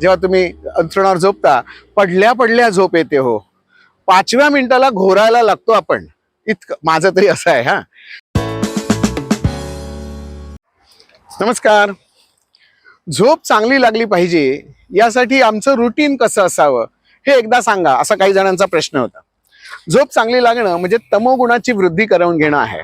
जेव्हा तुम्ही अंथरुणावर झोपता पडल्या पडल्या झोप येते हो. पाचव्या मिनिटाला घोरायला लागतो आपण. इतकं माझं तरी असं आहे हा. नमस्कार. झोप चांगली लागली पाहिजे यासाठी आमचं रुटीन कसं असावं हे एकदा सांगा असा काही जणांचा प्रश्न होता. झोप चांगली लागणं म्हणजे तमोगुणाची वृद्धी करवून घेणं आहे.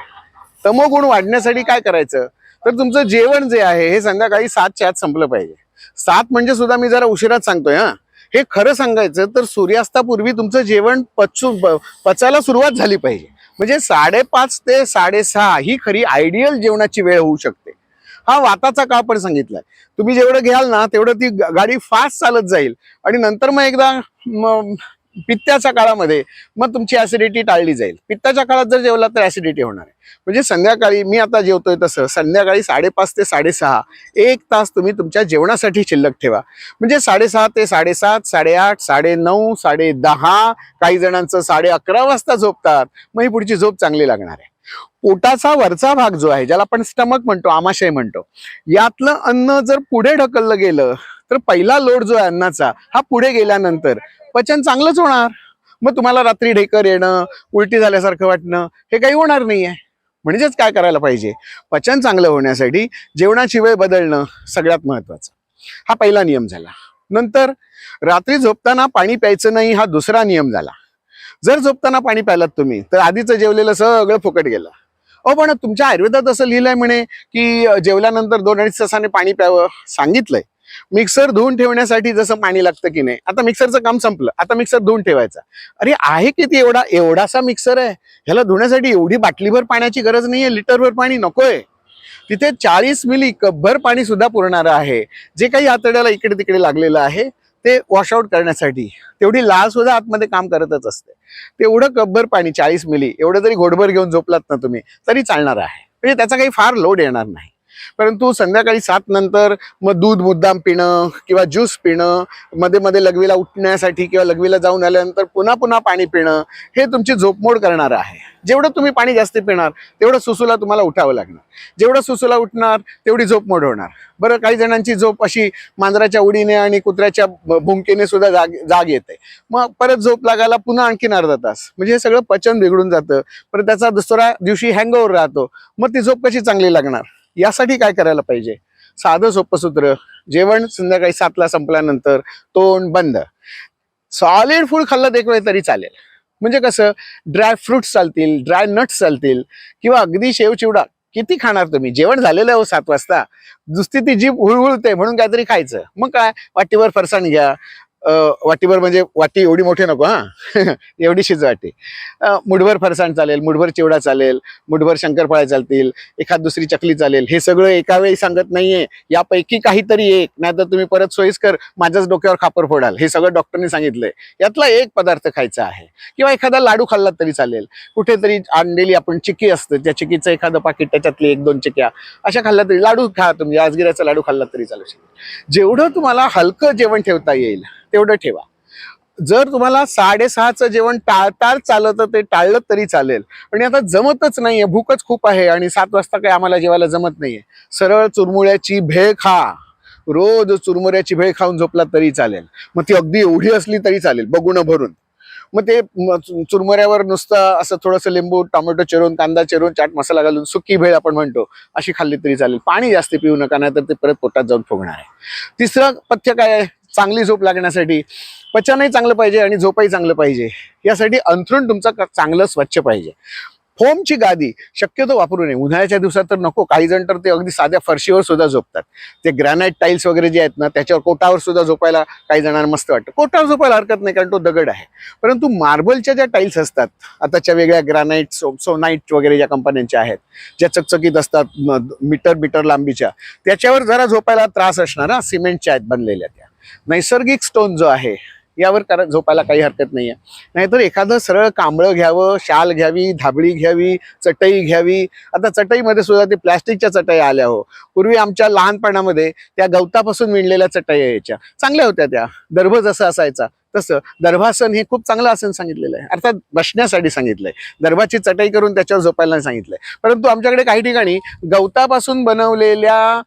तमोगुण वाढण्यासाठी काय करायचं? तर तुमचं जेवण जे आहे हे संध्याकाळी सातच्या आत संपलं पाहिजे. सात म्हणजे सुद्धा मी जरा उशिराच सांगतोय हा. हे खरं सांगायचं तर सूर्यास्तापूर्वी तुमचं जेवण पचू पचायला सुरुवात झाली पाहिजे. म्हणजे साडेपाच ते साडेसहा ही खरी आयडियल जेवणाची वेळ होऊ शकते. हा वाताचा काळ पण सांगितलाय. तुम्ही जेवढं घ्याल ना तेवढं ती गाडी फास्ट चालत जाईल. आणि नंतर मग एकदा पित्ताच्या काळामध्ये मग तुमची ऍसिडिटी टाळली जाईल. पित्ताच्या काळात जर जेवला तर ऍसिडिटी होणार आहे. म्हणजे संध्याकाळी मी आता जेवतोय तसं संध्याकाळी साडेपाच ते साडेसहा एक तास तुम्ही तुमच्या जेवणासाठी शिल्लक ठेवा. म्हणजे साडेसहा ते साडेसात साडेआठ साडेनऊ साडे दहा काही जणांचं साडे अकरा वाजता झोपतात. मग ही पुढची झोप चांगली लागणार आहे. पोटाचा वरचा भाग जो आहे ज्याला आपण स्टमक म्हणतो आमाशय म्हणतो यातलं अन्न जर पुढे ढकललं गेलं तर पहिला लोड जो आहे अन्नाचा हा पुढे गेल्यानंतर पचन चांगलंच होणार. मग तुम्हाला रात्री ढेकर येणं उलटी झाल्यासारखं वाटणं हे काही होणार नाहीये. म्हणजेच काय करायला पाहिजे? पचन चांगलं होण्यासाठी जेवणाची वेळ बदलणं सगळ्यात महत्वाचं. हा पहिला नियम झाला. नंतर रात्री झोपताना पाणी प्यायचं नाही हा दुसरा नियम झाला. जर झोपताना पाणी प्यायलात तुम्ही तर आधीचं जेवलेलं सगळं फुकट गेलं. अहो पण तुमच्या आयुर्वेदात असं लिहिलंय म्हणे की जेवल्यानंतर दोन अडीच तासाने पाणी प्यावं सांगितलंय. मिक्सर धुवून ठेवण्यासाठी जसं पाणी लागतं की नाही. आता मिक्सरचं काम संपलं. आता मिक्सर धुवून ठेवायचा. अरे आहे किती एवढा एवढासा मिक्सर आहे? ह्याला धुण्यासाठी एवढी बाटलीभर पाण्याची गरज नाहीये लिटरभर पाणी नकोय. तिथे चाळीस मिली कपभर पाणी सुद्धा पुरणारं आहे. जे काही आतड्याला इकडे तिकडे लागलेलं आहे ते वॉशआउट करण्यासाठी. तेवढी लाल सुद्धा आतमध्ये काम करतच असते. तेवढं कपभर पाणी चाळीस मिली एवढं जरी घोडभर घेऊन झोपलात ना तुम्ही तरी चालणार आहे. म्हणजे त्याचा काही फार लोड येणार नाही. परंतु संध्याकाळी सात नंतर मग दूध मुद्दाम पिणं किंवा ज्यूस पिणं मध्ये मध्ये लघवीला उठण्यासाठी किंवा लघवीला जाऊन आल्यानंतर पुन्हा पुन्हा पाणी पिणं हे तुमची झोपमोड करणार आहे. जेवढं तुम्ही पाणी जास्त पिणार तेवढं सुसूला तुम्हाला उठावं लागणार. जेवढं सुसूला उठणार तेवढी झोपमोड होणार. बरं काही जणांची झोप अशी मांजराच्या उडीने आणि कुत्र्याच्या ब- भुंकीने सुद्धा जाग जाग येते. मग परत झोप लागायला पुन्हा आणखीन अर्धा तास. म्हणजे हे सगळं पचन बिघडून जातं. परत त्याचा दुसऱ्या दिवशी हँगओव्हर राहतो. मग ती झोप कशी चांगली लागणार? यासाठी काय करायला पाहिजे? साधं सोपं सूत्र जेवण संध्याकाळी सातला संपल्यानंतर तोंड बंद. सॉलिड फूड खाल्लं एक वेळ तरी चालेल. म्हणजे कसं? ड्राय फ्रुट्स चालतील ड्राय नट्स चालतील किंवा अगदी शेव चिवडा किती खाणार तुम्ही? जेवण झालेलं आहे हो सात वाजता. नुसती ती जीभ हुळहुळते म्हणून काहीतरी खायचं. मग काय? वाटीवर फरसाण घ्या. वाटीभर म्हणजे वाटी एवढी मोठी नको हा. एवढीशीच वाटी. मुठभर फरसाण चालेल मुठभर चिवडा चालेल मुठभर शंकरपाळ्या चालतील एखाद दुसरी चकली चालेल हे सगळं एका वेळी सांगत नाहीये. यापैकी काहीतरी एक नाहीतर तुम्ही परत सोयीस्कर माझ्याच डोक्यावर खापर फोडाल. हे सगळं डॉक्टरने सांगितलंय. यातला एक पदार्थ खायचा आहे. किंवा एखादा लाडू खाल्ला तरी चालेल. कुठेतरी आणलेली आपण चिकी असते त्या चिकीचं एखादं पाकिट त्याच्यातली एक दोन चिक्या अशा खाल्ल्या तरी लाडू खा तुम्ही. राजगिऱ्याचा लाडू खाल्लात तरी चालू शकेल जेवढं तुम्हाला हलकं जेवण ठेवता येईल तेवढं ठेवा. जर तुम्हाला साडेसहाचं जेवण टाळताळ चालत तर ते टाळलं तरी चालेल. आणि आता जमतच नाहीये भूकच खूप आहे आणि सात वाजता काही आम्हाला जेवायला जमत नाहीये. सरळ चुरमुळ्याची भेळ खा. रोज चुरमुऱ्याची भेळ खाऊन झोपला तरी चालेल. मग ती अगदी एवढी असली तरी चालेल बघून भरून. मग ते चुरमुऱ्यावर नुसतं असं थोडंसं लिंबू टोमॅटो चिरून कांदा चिरून चाट मसाला घालून सुकी भेळ आपण म्हणतो अशी खाल्ली तरी चालेल. पाणी जास्त पिऊ नका नाही तर ते परत पोटात जाऊन फुगणार आहे. तिसरं पथ्य काय आहे? चांगली झोप लागण्यासाठी पचनही चांगलं पाहिजे आणि झोपही चांगलं पाहिजे. यासाठी अंथरूण तुमचं चांगलं स्वच्छ पाहिजे. फोमची गादी शक्यतो वापरू नये. उन्हाळ्याच्या दिवसात तर नको. काही जण तर ते अगदी साध्या फरशीवर सुद्धा झोपतात. ते ग्रॅनाईट टाईल्स वगैरे जे आहेत ना त्याच्यावर कोटावर सुद्धा झोपायला काही जणांना मस्त वाटतं. कोटावर झोपायला हरकत नाही कारण तो दगड आहे. परंतु मार्बलच्या ज्या टाईल्स असतात आताच्या वेगळ्या ग्रॅनाईट सो सोनाईट वगैरे ज्या कंपन्यांच्या आहेत ज्या चकचकीत असतात मीटर मीटर लांबीच्या त्याच्यावर जरा झोपायला त्रास असणार सिमेंटच्या आहेत बनलेल्या त्या. नैसर्गिक स्टोन जो आहे यावर करा झोपायला काही हरकत नाहीये. नाहीतर एखादं सरळ कांबळं घ्यावं शाल घ्यावी धाबळी घ्यावी चटई घ्यावी. आता चटईमध्ये सुद्धा ते प्लॅस्टिकच्या चटई आल्या हो. पूर्वी आमच्या लहानपणामध्ये त्या गवतापासून विणलेल्या चटई यायच्या. चांगल्या होत्या त्या. दर्भ जसा असायचा. तसं दर्भासन हे खूप चांगलं आसन सांगितलेलं आहे. अर्थात बसण्यासाठी सांगितलंय. दर्भाची चटई करून त्याच्यावर झोपायला सांगितलंय. परंतु आमच्याकडे काही ठिकाणी गवतापासून बनवलेल्या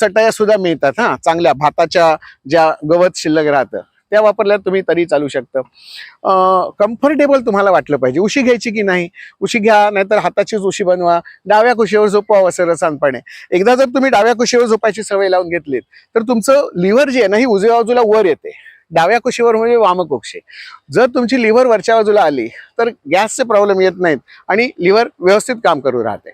चटया सुद्धा मिळतात हा चांगल्या भाताच्या ज्या गवत शिल्लक राहतं त्या वापरल्या तुम्ही तरी चालू शकतं. कम्फर्टेबल तुम्हाला वाटलं पाहिजे. उशी घ्यायची की नाही? उशी घ्या नाहीतर हाताचीच उशी बनवा. डाव्या कुशीवर झोपवा सरसानपणे एकदा जर तुम्ही डाव्या कुशीवर झोपायची सवय लावून घेतलीत तर तुमचं लिव्हर जे आहे ना ही उजव्या बाजूला वर येते. डाव्या कुशीवर म्हणजे वामकुक्षे जर तुमची लिव्हर वरच्या बाजूला आली तर गॅसचे प्रॉब्लेम येत नाहीत आणि लिव्हर व्यवस्थित काम करू राहते.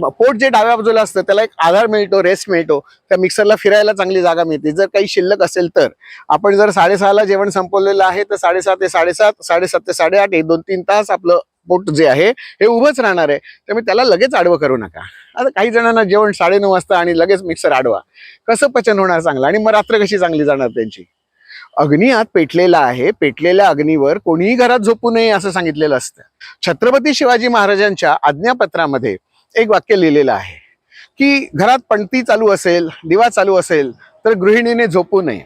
पोट जे डाव्या बाजूला असतं त्याला एक आधार मिळतो रेस्ट मिळतो. त्या मिक्सरला फिरायला चांगली जागा मिळते. जर काही शिल्लक असेल तर. आपण जर साडेसहाला जेवण संपवलेलं आहे तर साडेसहा ते साडेसात साडेसात ते साडेआठ एक दोन तीन तास आपलं पोट जे आहे हे उभंच राहणार आहे. त्यामुळे त्याला लगेच आडवं करू नका. आता काही जणांना जेवण साडेनऊ वाजता आणि लगेच मिक्सर आडवा. कसं पचन होणार चांगलं? आणि मग रात्र कशी चांगली जाणार त्यांची? अग्नी आत पेटलेला आहे. पेटलेल्या अग्नीवर कोणीही घरात झोपू नये असं सांगितलेलं असतं. छत्रपती शिवाजी महाराजांच्या आज्ञापत्रामध्ये एक वाक्य लिहिलेलं आहे की घरात पणती चालू असेल दिवा चालू असेल तर गृहिणीने झोपू नये.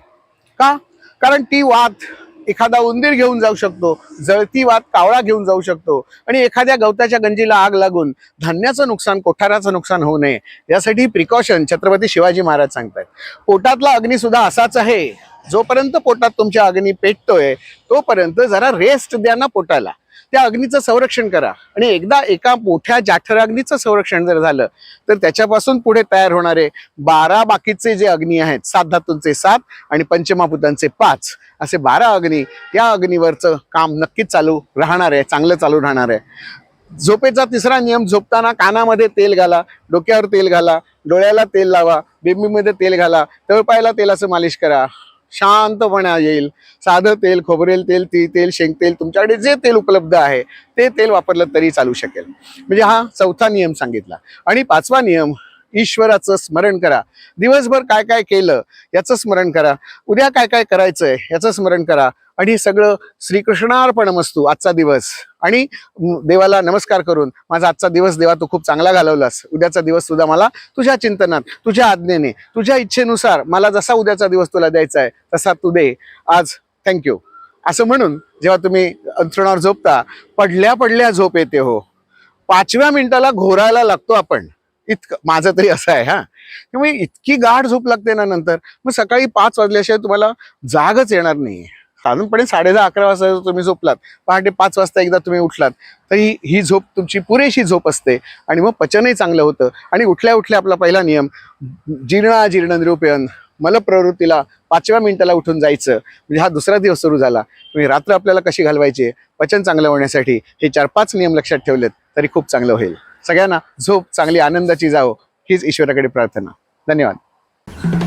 का? कारण ती वात एखादा उंदीर घेऊन जाऊ शकतो जळती वात कावळा घेऊन जाऊ शकतो. आणि एखाद्या गवताच्या गंजीला आग लागून धान्याचं नुकसान कोठाराचं नुकसान होऊ नये यासाठी प्रिकॉशन छत्रपती शिवाजी महाराज सांगतात पोटातला अग्नी सुद्धा असाच आहे. जोपर्यंत पोटात तुमच्या अग्नी पेटतोय तोपर्यंत जरा रेस्ट द्या ना पोटाला. त्या अग्नीचं संरक्षण करा. आणि एकदा एका मोठ्या जाठर अग्नीचं संरक्षण जर झालं तर त्याच्यापासून पुढे तयार होणारे बारा बाकीचे जे अग्नी आहेत सात धातूंचे सात आणि पंचमाभूतांचे पाच असे बारा अग्नी त्या अग्नीवरचं काम नक्कीच चालू राहणार आहे चांगलं चालू राहणार आहे. झोपेचा तिसरा नियम झोपताना कानामध्ये तेल घाला डोक्यावर तेल घाला डोळ्याला तेल लावा बेबीमध्ये तेल घाला तळपायला तेलाचं मालिश करा. शांतपणा येईल. साधं तेल खोबरेल तेल ती तेल शेंग तेल तुमच्याकडे जे तेल उपलब्ध आहे ते तेल वापरलं तरी चालू शकेल. म्हणजे हा चौथा नियम सांगितला. आणि पाचवा नियम ईश्वराचं स्मरण करा. दिवसभर काय काय केलं याचं स्मरण करा. उद्या काय काय करायचंय याचं स्मरण करा. आणि हे सगळं श्रीकृष्णार्पण मस्तू आजचा दिवस. आणि देवाला नमस्कार करून माझा आजचा दिवस देवा तू खूप चांगला घालवलास. उद्याचा दिवस सुद्धा मला तुझ्या चिंतनात तुझ्या आज्ञेने तुझ्या इच्छेनुसार मला जसा उद्याचा दिवस तुला द्यायचा आहे तसा तू दे. आज थँक्यू असं म्हणून जेव्हा तुम्ही अंथरुणावर झोपता पडल्या पडल्या झोप येते हो. पाचव्या मिनिटाला घोरायला लागतो आपण. इतकं माझं तरी असं आहे हा. त्यामुळे इतकी गाढ झोप लागते ना नंतर मग सकाळी पाच वाजल्याशिवाय तुम्हाला जागच येणार नाही साधारणपणे साडेदहा अकरा वाजता जर तुम्ही झोपलात पहाटे पाच वाजता एकदा तुम्ही उठलात तरी ही झोप तुमची पुरेशी झोप असते आणि मग पचनही चांगलं होतं. आणि उठल्या उठल्या आपला पहिला नियम जीर्ण जीर्ण निरूपयन मलप्रवृत्तीला पाचव्या मिनिटाला उठून जायचं. म्हणजे हा दुसरा दिवस सुरू झाला. तुम्ही रात्र आपल्याला कशी घालवायची पचन चांगलं होण्यासाठी हे चार पाच नियम लक्षात ठेवलेत तरी खूप चांगलं होईल. सगळ्यांना झोप चांगली आनंदाची जावो. हीच ईश्वराकडे प्रार्थना. धन्यवाद.